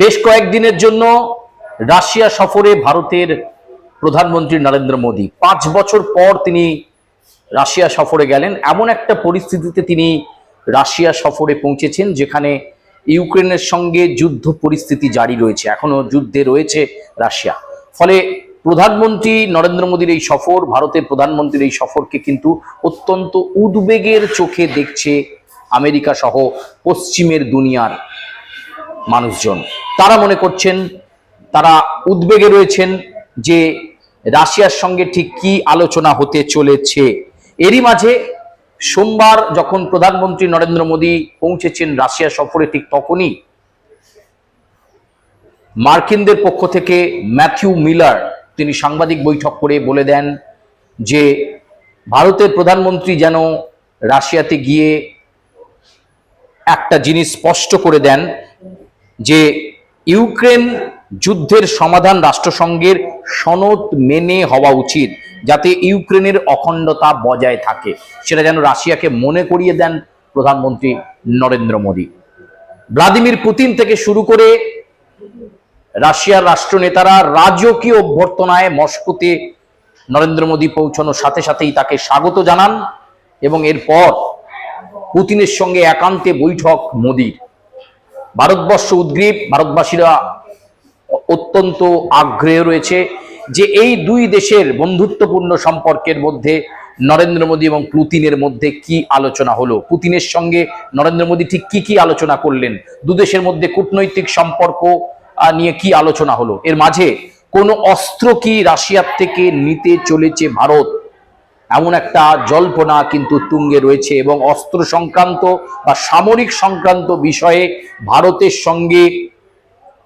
বেশ কয়েকদিনের জন্য রাশিয়া সফরে ভারতের প্রধানমন্ত্রী নরেন্দ্র মোদী। পাঁচ বছর পর তিনি রাশিয়া সফরে গেলেন। এমন একটা পরিস্থিতিতে তিনি রাশিয়া সফরে পৌঁছেছেন, যেখানে ইউক্রেনের সঙ্গে যুদ্ধ পরিস্থিতি জারি রয়েছে। এখনও যুদ্ধে রয়েছে রাশিয়া। ফলে প্রধানমন্ত্রী নরেন্দ্র মোদীর এই সফর, ভারতের প্রধানমন্ত্রীর এই সফরকে কিন্তু অত্যন্ত উদ্বেগের চোখে দেখছে আমেরিকা সহ পশ্চিমের দুনিয়ার মানুষজন। তারা মনে করছেন, তারা উদ্বেগে রয়েছেন যে রাশিয়ার সঙ্গে ঠিক কি আলোচনা হতে চলেছে। এরই মাঝে সোমবার যখন প্রধানমন্ত্রী নরেন্দ্র মোদী পৌঁছেছেন রাশিয়া সফরে ঠিক তখনই মার্কিনদের পক্ষ থেকে ম্যাথিউ মিলার, তিনি সাংবাদিক বৈঠক করে বলে দেন যে, ভারতের প্রধানমন্ত্রী যেন রাশিয়াতে গিয়ে একটা জিনিস স্পষ্ট করে দেন যে ইউক্রেন যুদ্ধের সমাধান রাষ্ট্রসংঘের সনদ মেনে হওয়া উচিত, যাতে ইউক্রেনের অখণ্ডতা বজায় থাকে। সেটা যেন রাশিয়াকে মনে করিয়ে দেন প্রধানমন্ত্রী নরেন্দ্র মোদী। ভ্লাদিমির পুতিন থেকে শুরু করে রাশিয়ার রাষ্ট্রনেতারা রাজকীয় অভ্যর্থনায় মস্কোতে নরেন্দ্র মোদী পৌঁছানোর সাথে সাথেই তাকে স্বাগত জানান এবং এরপর পুতিনের সঙ্গে একান্তে বৈঠক মোদীর। ভারতবর্ষ উদ্গ্রীব, ভারতবাসীরা অত্যন্ত আগ্রহে রয়েছে যে এই দুই দেশের বন্ধুত্বপূর্ণ সম্পর্কের মধ্যে নরেন্দ্র মোদী এবং পুতিনের মধ্যে কি আলোচনা হলো? পুতিনের সঙ্গে নরেন্দ্র মোদী ঠিক কি কি আলোচনা করলেন? দু দেশের মধ্যে কূটনৈতিক সম্পর্ক নিয়ে কি আলোচনা হলো? এর মাঝে কোনো অস্ত্র কি রাশিয়ার থেকে নিতে চলেছে ভারত? এমন একটা জল্পনা কিন্তু তুঙ্গে রয়েছে এবং অস্ত্র সংক্রান্ত বা সামরিক সংক্রান্ত বিষয়ে ভারতের সঙ্গে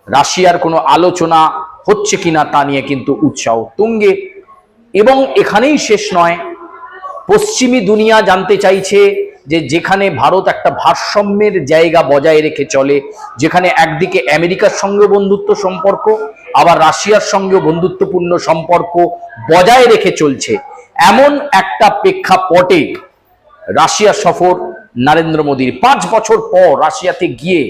রাশিয়ার কোনো আলোচনা হচ্ছে কিনা তা নিয়ে কিন্তু উৎসাহ তুঙ্গে। এবং এখানেই শেষ নয়, পশ্চিমী দুনিয়া জানতে চাইছে যে যেখানে ভারত একটা ভারসাম্যের জায়গা বজায় রেখে চলে, যেখানে একদিকে আমেরিকার সঙ্গে বন্ধুত্ব সম্পর্ক, আবার রাশিয়ার সঙ্গে বন্ধুত্বপূর্ণ সম্পর্ক বজায় রেখে চলছে। এমন একটা প্রেক্ষাপটে রাশিয়া সফর নরেন্দ্র মোদীর। পাঁচ বছর পর রাশিয়াতে গিয়ে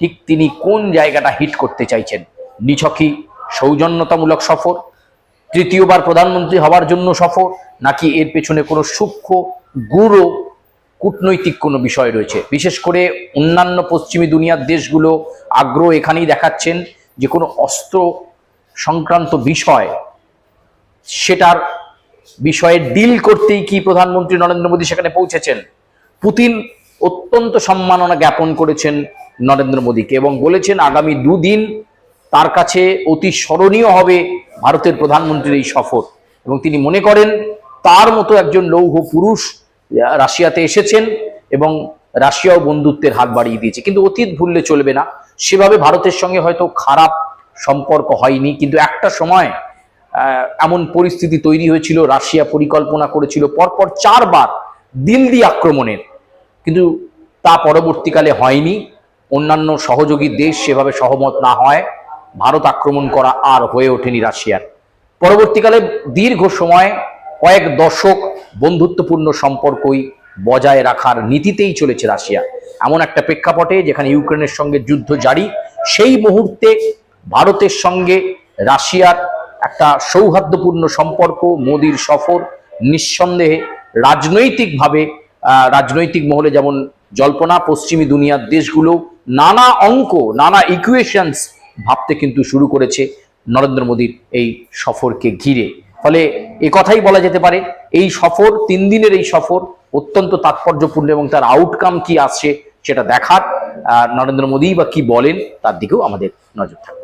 ঠিক তিনি কোন জায়গাটা হিট করতে চাইছেন? নিছকই সৌজন্যতামূলক সফর, তৃতীয়বার প্রধানমন্ত্রী হওয়ার জন্য সফর, নাকি এর পেছনে কোনো সূক্ষ্ম গুরু কূটনৈতিক কোনো বিষয় রয়েছে? বিশেষ করে অন্যান্য পশ্চিমী দুনিয়ার দেশগুলো আগ্রহ এখানেই দেখাচ্ছেন যে কোনো অস্ত্র সংক্রান্ত বিষয়, সেটার বিষয়ে ডিল করতেই কি প্রধানমন্ত্রী নরেন্দ্র মোদী সেখানে পৌঁছেছেন? পুতিন অত্যন্ত সম্মাননা জ্ঞাপন করেছেন নরেন্দ্র মোদীকে এবং বলেছেন, আগামী দুদিন তার কাছে অতি স্মরণীয় হবে ভারতের প্রধানমন্ত্রীর এই সফর। এবং তিনি মনে করেন, তার মতো একজন লৌহ পুরুষ রাশিয়াতে এসেছেন এবং রাশিয়াও বন্ধুত্বের হাত বাড়িয়ে দিয়েছে। কিন্তু অতীত ভুললে চলবে না। সেভাবে ভারতের সঙ্গে হয়তো খারাপ সম্পর্ক হয়নি, কিন্তু একটা সময় এমন পরিস্থিতি তৈরি হয়েছিল, রাশিয়া পরিকল্পনা করেছিল, পরপর চারবার দিল্লি আক্রমণের। কিন্তু তা পরবর্তীকালে হয়নি। অন্যান্য সহযোগী দেশ সেভাবে সহমত না হয়। ভারত আক্রমণ করা আর হয়ে ওঠেনি রাশিয়ার। পরবর্তীকালে দীর্ঘ সময়, কয়েক দশক বন্ধুত্বপূর্ণ সম্পর্কই বজায় রাখার নীতিতেই চলেছে রাশিয়া। এমন একটা প্রেক্ষাপটে যেখানে ইউক্রেনের সঙ্গে যুদ্ধ জারি, সেই মুহূর্তে ভারতের সঙ্গে রাশিয়ার একটা সৌহার্দ্যপূর্ণ সম্পর্ক, মোদির সফর, নিঃসন্দেহে রাজনৈতিকভাবে রাজনৈতিক মহলে যেমন জল্পনা, পশ্চিমী দুনিয়ার দেশগুলো নানা অঙ্ক, নানা ইকুয়েশনস ভাবতে কিন্তু শুরু করেছে নরেন্দ্র মোদীর এই সফরকে ঘিরে। ফলে এ কথাই বলা যেতে পারে, এই সফর, তিন দিনের এই সফর অত্যন্ত তাৎপর্যপূর্ণ এবং তার আউটকাম কি আসছে সেটা দেখার নরেন্দ্র মোদী বা কি বলেন তার দিকেও আমাদের নজর থাকবে।